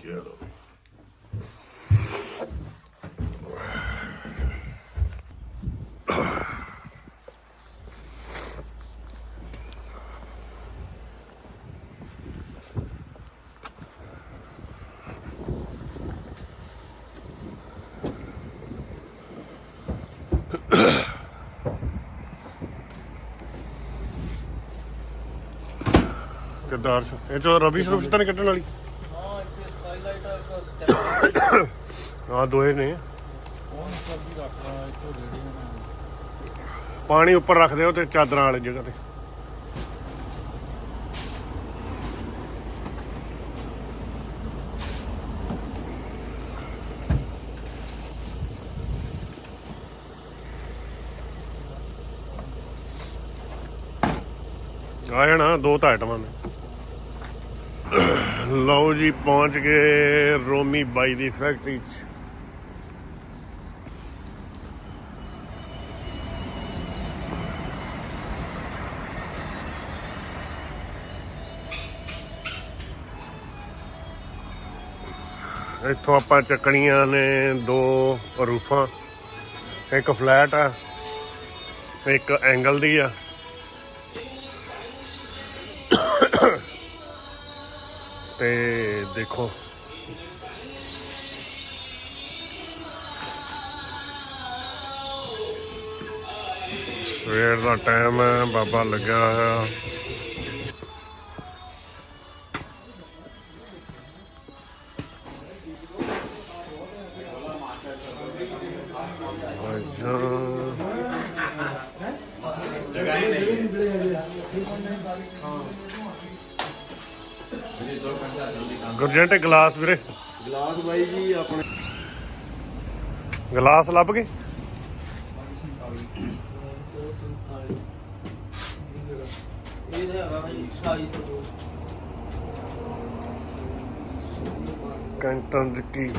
ਚਲੋ ਕਿਦਾਰ ਇਹ ਚੋ ਰਬੀ ਸਰੂਪ ਤਾਂ ਨਹੀਂ ਕੱਢਣ ਵਾਲੀ ਹਾਂ ਇੱਥੇ ਸਕਾਈਲਾਈਟ ਆ ਇੱਕ ਸਟੈਪ ਹਾਂ ਦੋਏ ਨੇ। ਪਾਣੀ ਉੱਪਰ ਰੱਖਦੇ ਹੋ ਤੇ ਚਾਦਰਾਂ ਵਾਲੀ ਜਗ੍ਹਾ ਤੇ। ਆ ਜਾਣਾ, ਦੋ ਤਾਂ ਆਈਟਮਾਂ ਨੇ। ਲਓ ਜੀ, ਪਹੁੰਚ ਗਏ ਰੋਮੀ ਬਾਈ ਦੀ ਫੈਕਟਰੀ 'ਚ। ਇੱਥੋਂ ਆਪਾਂ ਚੱਕਣੀਆਂ ਨੇ ਦੋ ਰੂਫਾਂ। ਇੱਕ ਫਲੈਟ ਆ, ਇੱਕ ਐਂਗਲ ਦੀ ਆ। ਤੇ ਦੇਖੋ। ਸਵੇਰ ਦਾ ਟਾਈਮ ਹੈ, ਬਾਬਾ ਲੱਗਿਆ ਹੋਇਆ। ਗੁਰਜੰਟ ਗਲਾਸ ਵੀਰੇ। ਗਲਾਸ ਬਾਈ ਜੀ ਆਪਣੇ ਗਲਾਸ ਲੱਭ ਗਏ? ਇਹ ਤਾਂ ਹੈਗਾ ਭਾਈ 250 ਕੈਂਟਨ ਕੀ?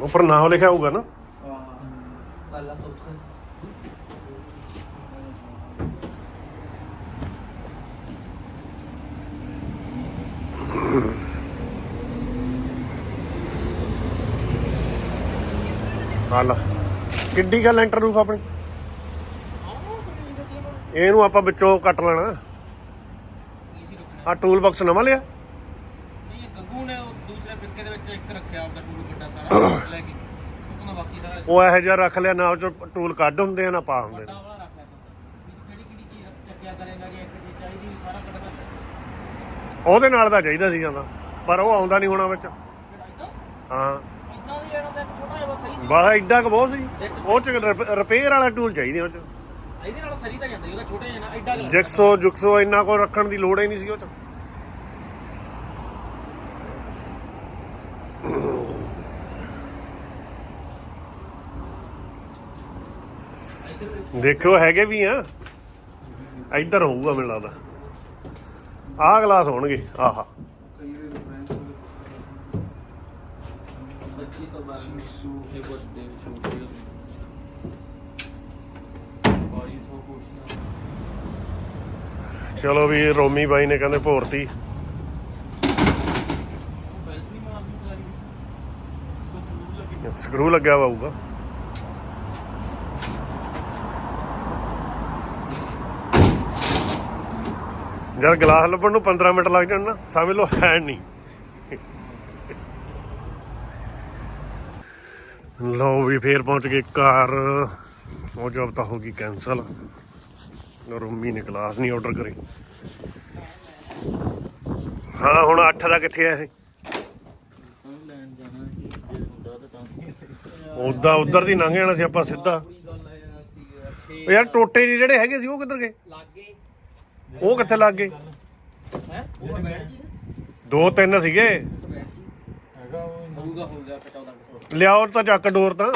ਉੱਪਰ ਨਾਮ ਲਿਖਿਆ ਹੋਊਗਾ ਨਾ? ਹਾਂ ਪਹਿਲਾ ਸੌਕਸ ਹਾਲ। ਕਿੱਡੀ ਕਾ ਲੈਂਟਰ ਰੂਫ ਆਪਣੀ? ਇਹਨੂੰ ਆਪਾਂ ਵਿੱਚੋਂ ਕੱਟ ਲੈਣਾ। ਆ ਟੂਲ ਬਾਕਸ ਨਵਾਂ ਲਿਆ? ਨਹੀਂ ਇਹ ਗੱਗੂ ਨੇ ਉਹ ਦੂਸਰੇ ਫਿੱਕੇ ਦੇ ਵਿੱਚ ਇੱਕ ਰੱਖਿਆ ਉਹਦਾ ਟੂਲ ਵੱਡਾ ਸਾਰਾ ਲੈ ਕੇ। ਉਹ ਬਾਕੀ ਸਾਰਾ ਉਹ ਇਹੋ ਜਿਹਾ ਰੱਖ ਲਿਆ ਨਾ ਉਹ ਚੋਂ ਟੂਲ ਕੱਢ ਹੁੰਦੇ ਆ ਨਾ ਪਾ ਹੁੰਦੇ। ਨੇ ਵਾਲਾ ਰੱਖ ਲਿਆ ਬੰਦਾ ਕਿਹੜੀ ਕਿਹੜੀ ਚੀਜ਼ ਚੱਕਿਆ ਕਰੇਗਾ ਜੀ ਇੱਕ ਚੀਜ਼ ਚਾਹੀਦੀ ਵੀ ਸਾਰਾ ਕੱਢਦਾ ਉਹਦੇ ਨਾਲ ਤਾਂ ਚਾਹੀਦਾ ਸੀ ਜਾਂਦਾ ਪਰ ਉਹ ਆਉਂਦਾ ਨਹੀਂ ਹੋਣਾ ਵਿੱਚ। ਹਾਂ। ਇਦਾਂ ਦੀ ਲੈਣਾ ਤਾਂ ਛੋਟਾ ਜਿਹਾ ਸਹੀ ਸੀ ਬਾਹ ਐਡਾ ਕੁ ਬਹੁਤ ਸੀ। ਉਹ ਚ ਰਿਪੇਅਰ ਵਾਲਾ ਟੂਲ ਚਾਹੀਦੇ ਉਹ ਚ। ਇਹਦੇ ਨਾਲ ਸਰੀ ਤਾਂ ਜਾਂਦਾ ਉਹਦਾ ਛੋਟਾ ਜਿਹਾ ਨਾ ਐਡਾ ਕੁ ਜੁਕਸੋ ਇੰਨਾ ਕੋ ਰੱਖਣ ਦੀ ਲੋੜ ਹੀ ਨਹੀਂ ਸੀ ਉਹ ਚ। ਦੇਖੋ ਹੈਗੇ ਵੀ ਆ। ਇੱਧਰ ਹੋਊਗਾ ਮੈਨੂੰ ਲੱਗਦਾ। ਆਹ ਗਲਾਸ ਹੋਣਗੇ ਆਹਾ। 2500 ਬਾਰ ਇਹ ਵੱਡੇ ਛੋਟੇ 2200 ਕੋਸ਼ੀਆਂ ਚਲੋ ਵੀ ਰੋਮੀ ਬਾਈ ਨੇ ਕਹਿੰਦੇ ਭੋਰਤੀ ਸਕਰੂ ਲੱਗਿਆ ਹੋਊਗਾ। ਜਦ ਗਲਾਸ ਲੱਭਣ ਨੂੰ 15 ਮਿੰਟ ਲੱਗ ਜਾਣ ਨਾ ਸਮਝ ਲਓ ਹੈ ਨਹੀਂ। ਲਓ ਵੀ ਫੇਰ ਪਹੁੰਚ ਗਏ ਕਾਰ ਉਹ ਜਬ ਤਾਂ ਹੋ ਗਈ ਕੈਨਸਲ ਰੋਮੀ ਨੇ ਗਲਾਸ ਨਹੀਂ ਆਰਡਰ ਕਰੇ। ਹਾਂ ਹੁਣ 8 ਦਾ ਕਿੱਥੇ ਆ ਇਹ? ਉਦਾਂ ਉਧਰ ਦੀ ਲੰਘ ਜਾਣਾ ਸੀ ਆਪਾਂ ਸਿੱਧਾ। ਯਾਰ ਟੋਟੇ ਜਿਹੇ ਜਿਹੜੇ ਹੈਗੇ ਸੀ ਉਹ ਕਿੱਧਰ ਗਏ? ਲੱਗੇ। ਉਹ ਕਿੱਥੇ ਲੱਗ ਗਏ? ਦੋ ਤਿੰਨ ਸੀਗੇ। ਹੋਊਗਾ ਹੋਊਗਾ ਪਟਾ ਦਾ ਸੋ ਲਿਆਓ ਤਾਂ ਚੱਕ ਡੋਰ ਤਾਂ।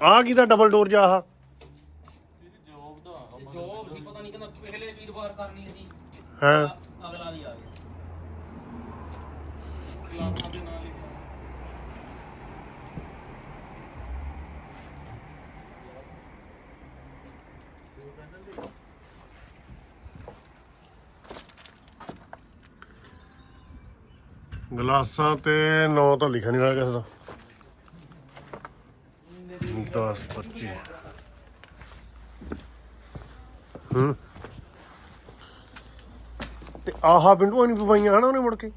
ਆਹ ਕੀ ਦਾ ਡਬਲ ਡੋਰ ਜਾ ਆਹ ਜੋਬ ਦਾ ਜੋਬ ਸੀ ਪਤਾ ਨਹੀਂ ਕਹਿੰਦਾ ਪਹਿਲੇ ਵੀਰਵਾਰ ਕਰਨੀ ਸੀ ਹਾਂ? ਅਗਲਾ ਦੀ ਆ ਗਿਆ ਕਲਾਸਾਂ ਦੇ ਨਾਲ ਗਲਾਸਾਂ ਤੇ 9 ਤਾਂ ਲਿਖਿਆ ਨਹੀਂ ਹੋਇਆ ਕਿਸੇ ਦਾ। 10 25 ਹੂੰ। ਤੇ ਆਹਾ ਵਿੰਡੋਆਂ ਨਹੀਂ ਪਵਾਈਆਂ ਹਨਾ ਉਹਨੇ ਮੁੜ ਕੇ?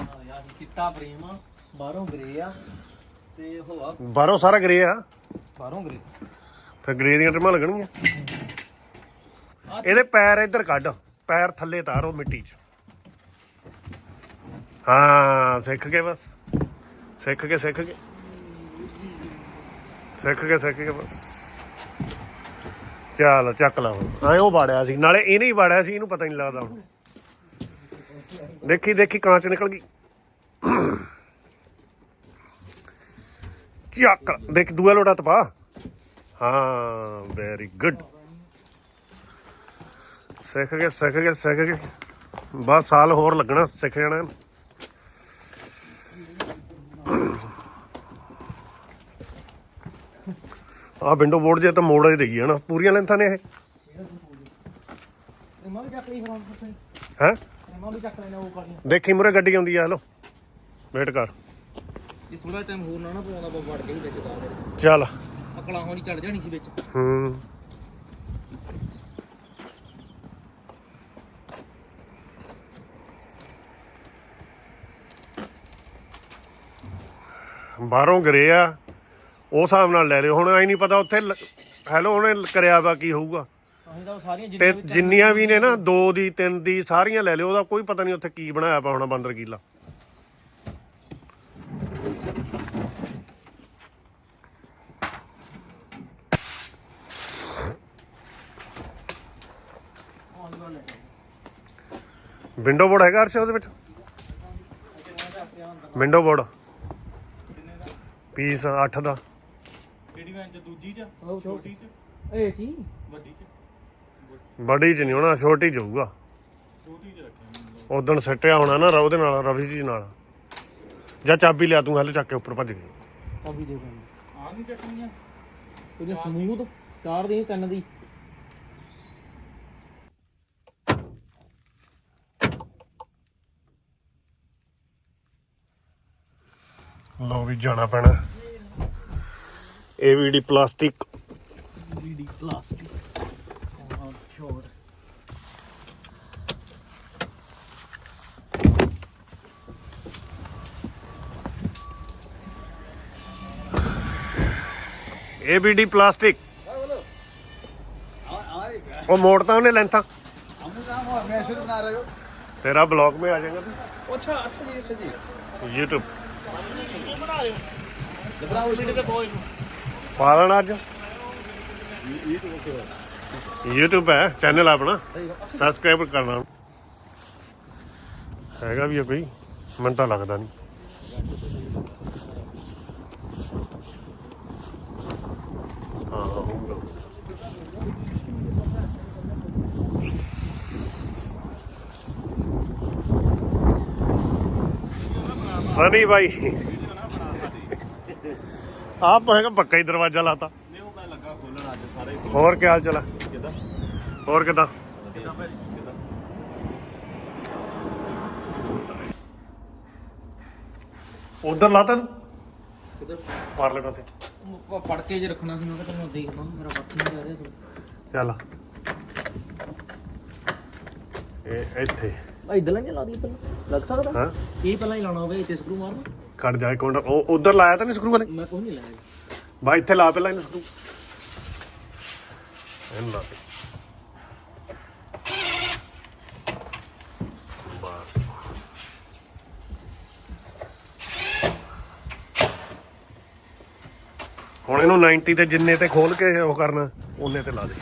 ਹਾਂ ਯਾਰ ਚਿੱਟਾ ਫਰੇਮ ਆ ਬਾਹਰੋਂ ਗ੍ਰੇ ਆ ਤੇ ਆ। ਬਾਹਰੋਂ ਸਾਰਾ ਗਰੇ ਆ? ਬਾਹਰੋਂ ਗ੍ਰੇ। ਫਿਰ ਗਰੇ ਦੀਆਂ ਟਰਮਾਂ ਲੱਗਣਗੀਆਂ। ਇਹਦੇ ਪੈਰ ਇੱਧਰ ਕੱਢ ਪੈਰ ਥੱਲੇ ਤਾਰੋ ਮਿੱਟੀ 'ਚ। ਹਾਂ, ਸਿੱਖ ਕੇ ਬਸ। ਸਿੱਖ ਕੇ ਸਿੱਖ ਕੇ। ਸਿੱਖ ਕੇ ਸਿੱਖ ਕੇ ਬਸ। ਚੱਲ, ਚੱਕ ਲਾ ਹੁਣ। ਉਹ ਵਾੜਿਆ ਸੀ। ਨਾਲੇ ਇਹਨੇ ਹੀ ਵਾੜਿਆ ਸੀ, ਇਹਨੂੰ ਪਤਾ ਨਹੀਂ ਲੱਗਦਾ ਹੁਣ। ਦੇਖੀ ਦੇਖੀ ਕਾਂਚ ਨਿਕਲ ਗਈ। ਚੱਕ ਦੇਖ, ਦੂਆ ਲੋਟਾ ਤਪਾ। ਹਾਂ ਵੈਰੀ ਗੁੱਡ ਸਿੱਖ ਕੇ ਸਿੱਖ ਕੇ ਸਿੱਖ ਕੇ। ਬਸ ਸਾਲ ਹੋਰ ਲੱਗਣਾ, ਸਿੱਖ ਜਾਣਾ। ਆਹ ਵਿੰਡੋ ਬੋਰਡ ਜੇ ਤਾਂ ਮੋੜ ਹੀ ਦੇਈ ਹੈ ਨਾ ਪੂਰੀਆਂ ਲੈਂਥਾਂ ਨੇ ਇਹ? ਰਿਮਾ ਵੀ ਚੱਕ ਲਈ ਫਿਰ ਤੁਸੀਂ ਹੈ? ਰਿਮਾ ਵੀ ਚੱਕ ਲੈਣਾ ਉਹ ਕਾਲੀ ਦੇਖੀ ਮੁਰੇ ਗੱਡੀ ਆਉਂਦੀ ਆ ਹਲੋ ਵੇਟ ਕਰ। ਇਹ ਥੋੜਾ ਟਾਈਮ ਹੋਰ ਨਾ ਨਾ ਪਵਾਉਂਦਾ ਬਾ ਵੜ ਕੇ ਵੀ ਵਿੱਚ ਦਾ ਚੱਲ। ਅਕਲਾਂ ਹੋਣੀ ਚੜ ਜਾਣੀ ਸੀ ਵਿੱਚ। ਹੂੰ। ਬਾਹਰੋਂ ਗਰੇ ਆ। ਉਹ ਹਿਸਾਬ ਨਾਲ ਲੈ ਲਿਓ। ਹੁਣ ਐ ਨਹੀਂ ਪਤਾ ਉੱਥੇ ਹੈਲੋ ਉਹਨੇ ਕਰਿਆ ਵਾ ਕੀ ਹੋਊਗਾ। ਅਸੀਂ ਤਾਂ ਉਹ ਸਾਰੀਆਂ ਤੇ ਜਿੰਨੀਆਂ ਵੀ ਜਿੰਨੀਆਂ ਵੀ ਨੇ ਨਾ ਦੋ ਦੀ ਤਿੰਨ ਦੀ ਸਾਰੀਆਂ ਲੈ ਲਿਓ। ਉਹਦਾ ਕੋਈ ਪਤਾ ਨਹੀਂ ਉੱਥੇ ਕੀ ਬਣਾਇਆ ਪਾ ਹੋਣਾ ਬੰਦਰ ਕੀਲਾ। ਵਿੰਡੋ ਬੋਰਡ ਹੈਗਾ ਅਰਸ਼ ਉਹਦੇ ਵਿੱਚ? ਵਿੰਡੋ ਬੋਰਡ ਪੀਸ 8 ਦਾ। ਵੈਨ ਚ ਦੂਜੀ ਚ ਉਹ ਛੋਟੀ ਚ? ਇਹ ਚੀ ਵੱਡੀ ਚ? ਬੜੀ ਚ ਨਹੀਂ ਹੋਣਾ ਛੋਟੀ ਚ ਹੋਊਗਾ। ਛੋਟੀ ਚ ਰੱਖਿਆ ਉਦੋਂ ਸੱਟਿਆ ਹੋਣਾ ਨਾ ਉਹਦੇ ਨਾਲ ਰਵੀ ਜੀ ਨਾਲ। ਜਾਂ ਚਾਬੀ ਲਿਆ ਤੂੰ ਹਲੇ ਚੱਕ ਕੇ ਉੱਪਰ ਭੱਜ ਗਈ। ਆ ਵੀ ਦੇ ਬੰਦੇ ਆ ਨਹੀਂ ਚੱਕਣੀਆਂ? ਉਹਦੇ ਸਮੂਥ ਚਾਰ ਦੀ ਤਿੰਨ ਦੀ। ਲਓ ਵੀ ਜਾਣਾ ਪੈਣਾ। ਏਵੀਡੀ ਪਲਾਸਟਿਕ ਵੀਡੀ ਪਲਾਸਟਿਕ ਹਾਂ ਸ਼ੋਰ ਏਬੀਡੀ ਪਲਾਸਟਿਕ ਉਹ ਮੋੜਤਾ ਉਹਨੇ ਲੈਂਥਾਂ हम काम और मैसेज बना रहे हो ਤੇਰਾ ਬਲੌਗ में आ जाएगा तू अच्छा अच्छा जी अच्छा जी YouTube बनाओ इसको ਪਾ ਲੈਣਾ ਅੱਜ। YouTube ਹੈ ਚੈਨਲ ਆਪਣਾ। ਸਬਸਕ੍ਰਾਈਬ ਕਰਨਾ। ਹੈਗਾ ਵੀ ਆ ਕੋਈ ਮੈਨੂੰ ਲੱਗਦਾ ਨਹੀਂ। ਸਨੀ ਭਾਈ ਆਪ ਹੈਗਾ ਪੱਕਾ ਹੀ ਦਰਵਾਜ਼ਾ ਲਾਤਾ। ਨਹੀਂ ਉਹ ਮੈਂ ਲੱਗਾ ਖੋਲਣ ਅੱਜ ਸਾਰੇ ਹੋਰ ਕੀ ਹਾਲ ਚਲਾ ਕਿਦਾਂ? ਹੋਰ ਕਿਦਾਂ? ਕਿਦਾਂ ਕਿਦਾਂ? ਉਧਰ ਲਾਤਾ ਤੂੰ ਪਰਲੇ ਪਾਸੇ। ਉਹ ਫੜ ਕੇ ਜੇ ਰੱਖਣਾ ਸੀ ਮੈਂ ਕਿਹਾ ਤੈਨੂੰ ਦੇਖਦਾ ਮੇਰਾ ਬੱਤ ਨਹੀਂ ਜਾ ਰਿਹਾ ਤੂੰ ਚੱਲ ਇਹ ਇੱਥੇ। ਇਧਰ ਨਹੀਂ ਲਾ ਦੀ ਪਹਿਲਾਂ? ਲੱਗ ਸਕਦਾ? ਹਾਂ। ਇਹ ਪਹਿਲਾਂ ਹੀ ਲਾਉਣਾ ਹੋਵੇ ਇੱਥੇ ਸਕਰੂ ਮਾਰਨਾ। ਕੱਟ ਜਾ ਇੱਕ ਮਿੰਟ ਉਹ ਉਧਰ ਲਾਇਆ ਤਾਂ ਨਹੀਂ ਸਕਰੂ ਵਾਲੇ? ਮੈਂ ਕੁਝ ਨਹੀਂ ਲਾਇਆ ਬਾ ਇੱਥੇ ਲਾ ਪਹਿਲਾਂ ਇਹਨੂੰ ਸਕਰੂ। ਇਹਨੂੰ ਲਾ। ਹੁਣ ਇਹਨੂੰ 90 ਤੇ ਜਿੰਨੇ ਤੇ ਖੋਲ ਕੇ ਉਹ ਕਰਨਾ ਉਹਨੇ ਤੇ ਲਾ ਦੇ।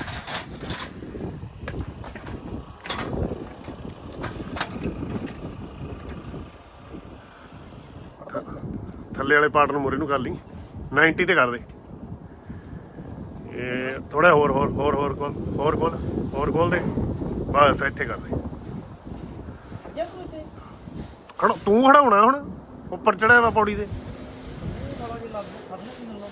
ਥੱਲੇ ਵਾਲੇ ਪਾਰਟ ਨੂੰ ਮੁਰੇ ਨੂੰ ਕਰ ਲਈ। 90 ਤੇ ਕਰ ਦੇ। ਇਹ ਥੋੜਾ ਹੋਰ ਹੋਰ ਹੋਰ ਹੋਰ ਖੋਲ ਹੋਰ ਖੋਲ ਹੋਰ ਖੋਲ ਦੇ। ਬਸ ਇੱਥੇ ਕਰ ਦੇ। ਖੜਾ ਤੂੰ ਖੜਾਉਣਾ ਹੁਣ। ਉੱਪਰ ਚੜਿਆ ਵਾ ਪੌੜੀ ਦੇ ਸਾਲਾ ਜੇ ਲੱਗ ਖੜਨਾ ਕੀ ਮਿਲਣਾ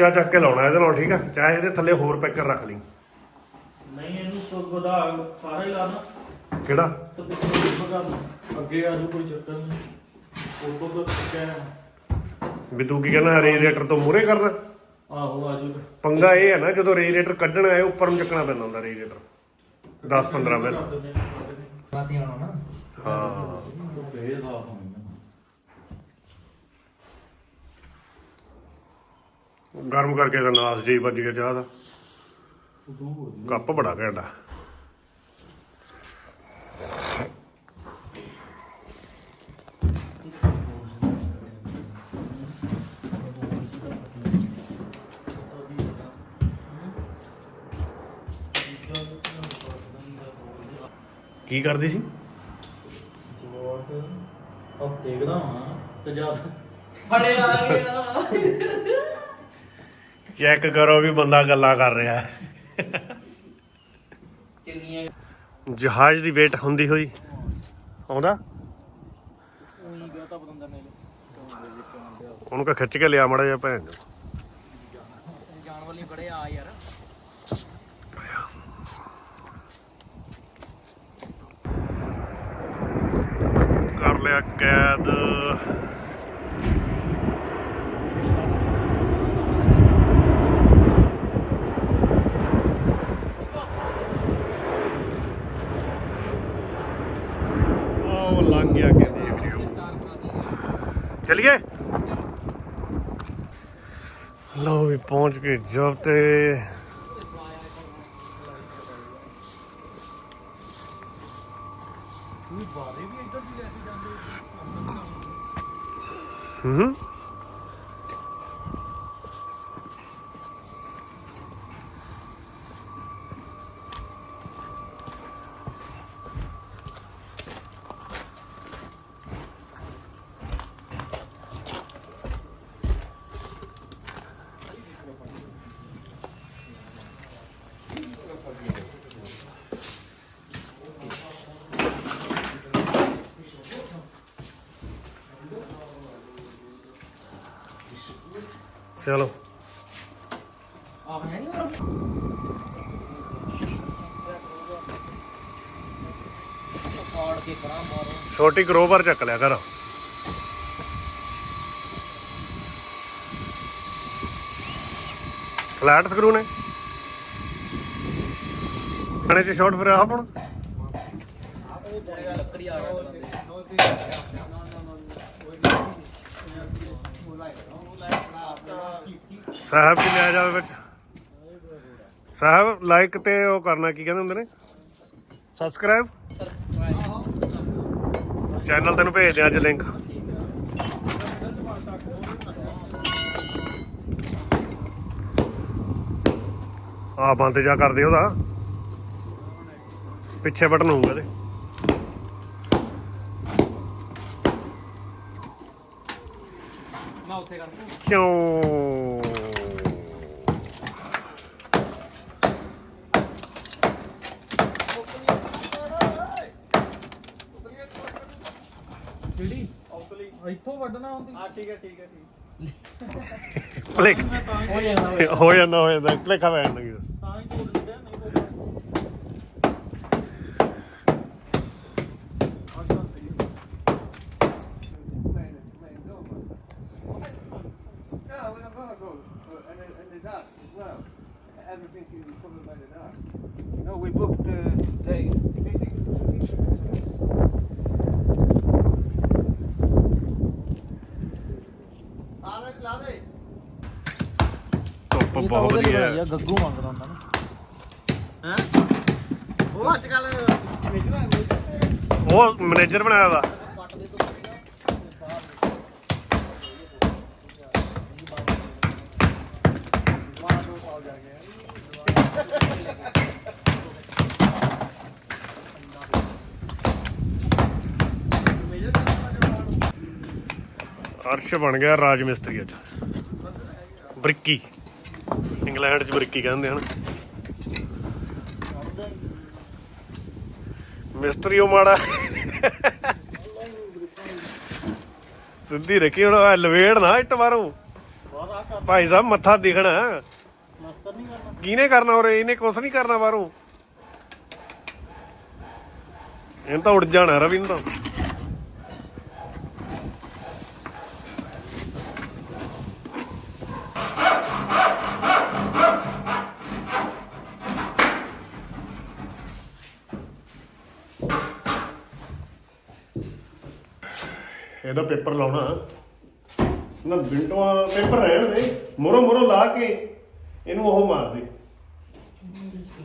ਉੱਚਾ ਚੱਕ ਕੇ ਲਾਉਣਾ ਇਹਦੇ ਨਾਲ ਠੀਕ ਆ? ਚਾਹੇ ਇਹਦੇ ਥੱਲੇ ਹੋਰ ਪੈਕਰ ਰੱਖ ਲਈ। ਨਹੀਂ ਇਹਨੂੰ ਸੋ ਗਦਾ ਸਾਰਾ ਹੀ ਲਾਣਾ ਕਿਹੜਾ? ਤੇ ਪਿੱਛੇ ਬਗਾ ਅੱਗੇ ਆ ਜੂ ਕੋਈ ਚੱਕਰ ਨਹੀਂ। ਉਦੋਂ ਤੋਂ ਚੱਕਿਆ ਵੀ ਤੂੰ ਕੀ ਕਹਿੰਦਾ ਰੇਡੀਏਟਰ ਤੋਂ ਮੂਰੇ ਕਰਨਾ? ਆਹੋ ਆ ਜੂ ਪੰਗਾ ਇਹ ਹੈ ਨਾ ਜਦੋਂ ਰੇਡੀਏਟਰ ਕੱਢਣਾ ਹੈ ਉੱਪਰ ਨੂੰ ਚੱਕਣਾ ਪੈਂਦਾ ਹੁੰਦਾ ਰੇਡੀਏਟਰ। 10 15 ਮਿੰਟ। ਰਾਤੀ ਆਉਣਾ ਨਾ। ਹਾਂ। ਫੇਰ ਸਾਫ਼ ਗਰਮ ਕਰਕੇ ਤਾਂ ਜੀ ਵੱਜ ਗਿਆ ਚਾਹ ਦਾ। ਕੱਪ ਬੜਾ ਘੈਂਟਾ ਕੀ ਕਰਦੇ ਸੀ? ਜਵਾਬ ਹਫ਼ਤੇ ਕਦਾ ਤੇ ਜਾ ਫੜੇ ਆ ਗਿਆ। ਚੈੱਕ ਕਰੋ ਵੀ ਬੰਦਾ ਗੱਲਾਂ ਕਰ ਰਿਹਾ ਹੈ। ਜਹਾਜ਼ ਦੀ ਵੇਟ ਹੁੰਦੀ ਹੋਈ। ਆਉਂਦਾ? ਨੇ ਉਹਨੂੰ ਕਹ ਖਿੱਚ ਕੇ ਲਿਆ ਮੜਾ ਜਿਹਾ ਭੈਣ ਚੋ। ਜਾਣ ਵਾਲੀ ਬੜੇ ਆ ਯਾਰ। ਕਰ ਲਿਆ ਕੈਦ ਉਹ ਲੰਘ ਗਿਆ ਕਹਿੰਦੀ ਵੀਡੀਓ ਚਲਿਏ? ਲਓ ਵੀ ਪਹੁੰਚ ਗਏ ਜਬ ਤੇ। ਹੂੰ। ਚਲੋ। ਛੋਟੀ ਕਰੋਵਰ ਚੱਕ ਲਿਆ ਕਰ। ਫਲੈਟ ਸਕਰੂ ਨੇ। ਕਣੇ ਚ ਸ਼ਾਰਟ ਫਿਰ ਆਪ ਹੁਣ ਲੱਕੜੀ ਆ ਗਿਆ ਸਾਹਿਬ ਕੀ ਲਿਆ ਜਾਵੇ ਵਿੱਚ। ਸਾਹਿਬ ਲਾਈਕ ਤੇ ਉਹ ਕਰਨਾ ਕੀ ਕਹਿੰਦੇ ਹੁੰਦੇ ਨੇ? ਸਬਸਕ੍ਰਾਈਬ ਚੈਨਲ ਤੈਨੂੰ ਭੇਜਦੇ ਆ ਅੱਜ ਲਿੰਕ ਆ ਬੰਦ ਜਾ ਕਰਦੇ ਉਹਦਾ। ਪਿੱਛੇ ਬਟਨ ਹੋਊਗਾ ਇਹਦੇ। ਮੈਂ ਉੱਥੇ ਕਰ ਕਿਉਂ? ਕਿਹੜੀ? ਔਕਲੀ। ਇੱਥੋਂ ਵੱਢਣਾ ਹੁੰਦੀ। ਆ ਠੀਕ ਹੈ ਠੀਕ ਹੈ ਠੀਕ ਭਲੇਖ। ਹੋ ਜਾਂਦਾ ਹੋ ਜਾਂਦਾ ਭਲੇਖਾ ਪੈ ਜਾਂਦਾ ਕਿਤੇ। ਤਾਂ ਹੀ ਤੋੜ ਆਪਾਂ ਬਹੁਤ ਵਧੀਆ ਹੈ ਗੱਗੂ ਮੰਗਦਾ ਹੁੰਦਾ ਨਾ। ਹੈ? ਉਹ ਅੱਜ ਕੱਲ ਉਹ ਮੈਨੇਜਰ ਬਣਾਇਆ ਵਾ। ਅਰਸ਼ ਬਣ ਗਿਆ ਰਾਜ ਮਿਸਤਰੀ ਅੱਜ। ਬ੍ਰਿੱਕੀ। ਇੰਗਲੈਂਡ 'ਚ ਬ੍ਰਿਕੀ ਕਹਿੰਦੇ ਹਨ। ਮਿਸਤਰੀ ਉਹ ਮਾੜਾ। ਸਿੱਧੀ ਰੱਖੀ ਹੁਣ ਲਵੇੜ ਨਾ ਇੱਟ ਮਾਰੋ। ਭਾਈ ਸਾਹਿਬ, ਮੱਥਾ ਦਿਖਣਾ ਪਲਾਸਟਰ ਕਰਨਾ ਕਿਹਨੇ ਕਰਨਾ ਔਰ ਇਹਨੇ ਕੁਛ ਨਹੀਂ ਕਰਨਾ ਬਾਹਰੋਂ। ਇਹਨੂੰ ਤਾਂ ਉੱਡ ਜਾਣਾ ਰਵੀ ਇਹਦਾ ਪੇਪਰ ਲਾਉਣਾ। ਨਾ ਬਿੰਟਵਾ ਪੇਪਰ ਰਹਿਣ ਦੇ। ਮੋਰੋ ਮੋਰੋ ਲਾ ਕੇ ਇਹਨੂੰ ਉਹ ਮਾਰ ਦੇ।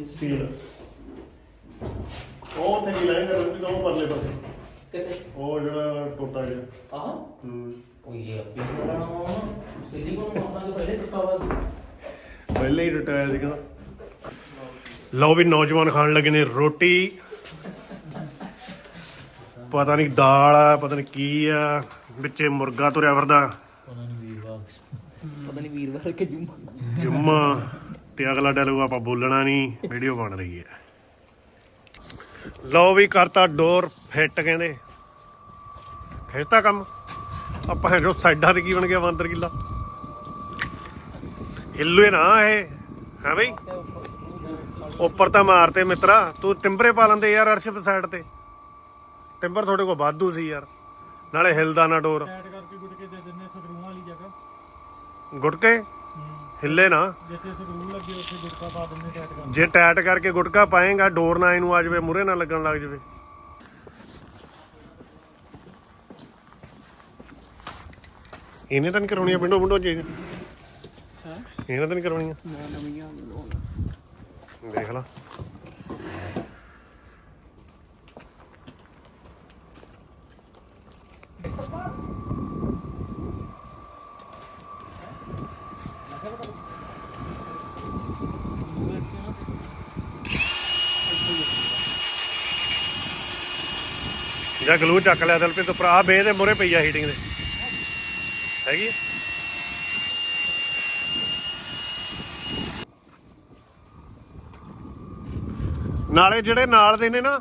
ਸੀਲ। ਉਹ ਉੱਥੇ ਕੀ ਲਾਏਗਾ ਰੁਕੀ ਤਾਂ ਉਹ ਪਰਲੇ ਪਾਸੇ। ਕਿਤੇ ਉਹ ਜਿਹੜਾ ਟੋਟਾ ਜਿਹਾ। ਆਹ? ਹੂੰ। ਉਹ ਇਹ ਆਪੇ ਬਣਾਉਣਾ ਸਿਲੀਕਨ ਆਪਣਾ ਤੋਂ ਪਹਿਲੇ ਟੁੱਟਾ ਹੋਇਆ ਪਹਿਲੇ ਹੀ ਰਿਟਾਇਰ ਸੀ ਕਹਿੰਦਾ ਲਓ ਵੀ ਨੌਜਵਾਨ ਖਾਣ ਲੱਗੇ ਨੇ ਰੋਟੀ। ਪਤਾ ਨਹੀਂ ਦਾਲ ਆ ਪਤਾ ਨਹੀਂ ਕੀ ਆ ਵਿੱਚੇ ਮੁਰਗਾ ਤੁਰਿਆ ਫਿਰਦਾ। ਪਤਾ ਨਹੀਂ ਵੀਰਵਾਰ ਪਤਾ ਨਹੀਂ ਵੀਰਵਾਰ ਕਿ ਜੁਮਾ ਜੁੰਮਾ। ਤੇ ਅਗਲਾ ਡਾਇਲੋਗ ਆਪਾਂ ਬੋਲਣਾ ਨਹੀਂ ਵੀਡੀਓ ਬਣ ਰਹੀ ਹੈ। ਲਓ ਵੀ ਕਰਤਾ ਡੋਰ ਫਿੱਟ ਕਹਿੰਦੇ। ਖਿੱਚਤਾ ਕੰਮ। ਆਪਾਂ ਜੋ ਸਾਈਡਾਂ ਤੇ ਕੀ ਬਣ ਗਿਆ ਬਾਂਦਰ ਕਿੱਲਾ। ਹਿੱਲੂਏ ਨਾ ਇਹ ਹੈ ਬਈ? ਉੱਪਰ ਤਾਂ ਮਾਰਤੇ ਮਿੱਤਰਾ। ਤੂੰ ਟਿੰਬਰੇ ਪਾ ਲੈਂਦੇ ਯਾਰ ਅਰਸ਼ਪ ਸਾਈਡ ਤੇ। ਟਿੰਬਰ ਤੁਹਾਡੇ ਕੋਲ ਵਾਧੂ ਸੀ ਯਾਰ। ਨਾਲੇ ਹਿਲਦਾ ਨਾ ਡੋਰ। ਟੈਟ ਕਰਕੇ ਗੁੱਟ ਕੇ ਦੇ ਦਿੰਨੇ ਸਕਰੂਆਂ ਵਾਲੀ ਜਗ੍ਹਾ। ਗੁਟਕੇ? ਹਿੱਲੇ ਨਾ। ਜਿੱਥੇ ਸਕਰੂ ਲੱਗੇ ਉੱਥੇ ਗੁੱਟਕਾ ਪਾ ਦਿੰਨੇ ਜੇ ਟੈਟ ਕਰਕੇ ਗੁਟਕਾ ਪਾਏਗਾ ਡੋਰ ਨਾ ਇਹਨੂੰ ਆ ਜਾਵੇ ਮੁਰੇ ਨਾ ਲੱਗਣ ਲੱਗ ਜਾਵੇ। ਇਹਨੇ ਤਾਂ ਨਹੀਂ ਕਰਾਉਣੀਆਂ ਪਿੰਡੋਂ ਪਿੰਡੋਂ ਚੀਜ਼ ਇਹਨੇ ਤਾਂ ਨਹੀਂ ਕਰਾਉਣੀਆਂ। ਨਵੀਆਂ ਦੇਖ ਲਾ। ਜਾਂ ਗਲੂ ਚੱਕ ਲਿਆ ਦਿਲ ਤੇ ਤੋਂ ਭਰਾ ਬੇ ਦੇ ਮੁਰੇ ਪਈ ਆ ਹੀਟਿੰਗ ਦੇ। ਹੈਗੀ ਨਾਲੇ ਜਿਹੜੇ ਨਾਲ ਦੇ ਨੇ ਨਾ,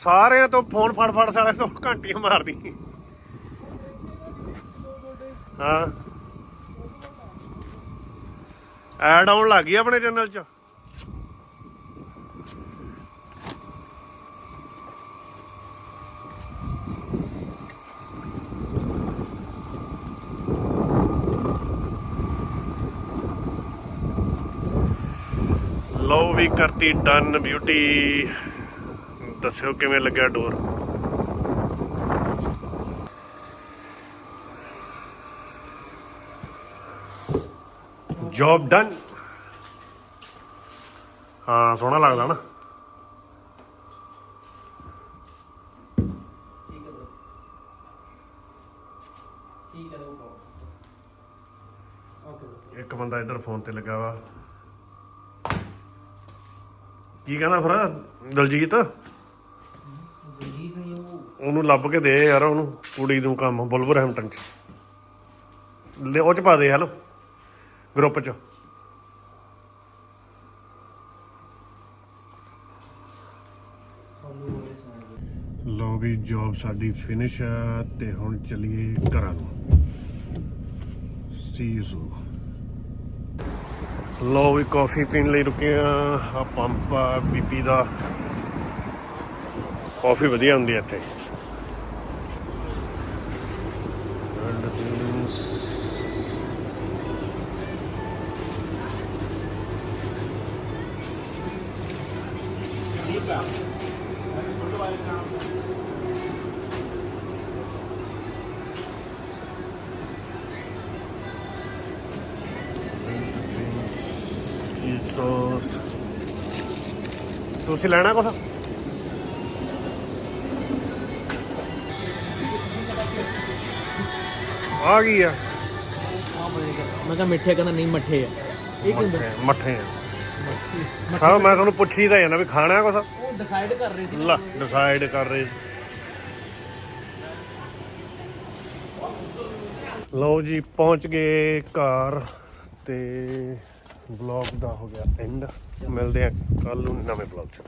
ਸਾਰਿਆਂ ਤੋਂ ਫੋਨ ਫੜ ਫੜ ਸਾਲੇ ਤੋਂ ਘੰਟੀਆਂ ਮਾਰਦੀ। ਹਾਂ। ਐਡ ਆਉਣ ਲੱਗ ਗਈ ਆਪਣੇ ਚੈਨਲ 'ਚ। ਲਓ ਵੀ ਕਰਤੀ ਡਨ ਬਿਊਟੀ ਦੱਸਿਓ ਕਿਵੇਂ ਲੱਗਿਆ ਡੋਰ ਜੌਬ ਡਨ ਹਾਂ ਸੋਹਣਾ ਲੱਗਦਾ ਨਾ। ਇੱਕ ਬੰਦਾ ਇੱਧਰ ਫੋਨ ਤੇ ਲੱਗਾ ਵਾ। ਕੀ ਕਹਿੰਦਾ ਫਿਰ? ਦਲਜੀਤ? ਜੀ ਨਹੀਂ ਉਹ ਉਹਨੂੰ ਲੱਭ ਕੇ ਦੇ ਯਾਰ ਉਹਨੂੰ ਕੁੜੀ ਨੂੰ ਕੰਮ ਬੁਲਵਰਹੈਂਪਟਨ ਚ। ਲੈ ਉਹ ਚ ਪਾ ਦੇ ਹੈਲੋ ਗਰੁੱਪ ਚ। ਲੋ ਵੀ ਜੌਬ ਸਾਡੀ ਫਿਨਿਸ਼ ਆ ਤੇ ਹੁਣ ਚਲੀਏ ਘਰਾਂ ਨੂੰ। ਸੀ ਯੂ ਲੋ ਵੀ ਕਾਫੀ ਪੀਣ ਲਈ ਰੁਕੇ ਆ। ਆ ਪੰਪ ਆ ਬੀਪੀ ਦਾ। ਕਾਫੀ ਵਧੀਆ ਹੁੰਦੀ ਹੈ ਇੱਥੇ। Cheese toast ਤੁਸੀਂ ਲੈਣਾ ਕੁਛ? ਆ ਗਈ ਆ। ਮੈਂ ਕਿਹਾ ਮਿੱਠੇ ਕਹਿੰਦਾ ਨਹੀਂ ਮੱਠੇ ਆ। ਇਹ ਕੀ ਹੁੰਦਾ? ਮੱਠੇ ਆ। ਹਾਂ ਮੈਂ ਤੁਹਾਨੂੰ ਪੁੱਛੀ ਤਾਂ ਜਾਣਾ ਵੀ ਖਾਣਾ ਕੁਛ? ਉਹ ਡਿਸਾਈਡ ਕਰ ਰਹੇ ਸੀ ਲਾ ਡਿਸਾਈਡ ਕਰ ਰਹੇ ਲਓ ਜੀ ਪਹੁੰਚ ਗਏ ਘਰ ਤੇ ਬਲੌਗ ਦਾ ਹੋ ਗਿਆ ਐਂਡ ਮਿਲਦੇ ਆ ਕੱਲ ਨੂੰ ਨਵੇਂ ਬਲੌਗ ਚ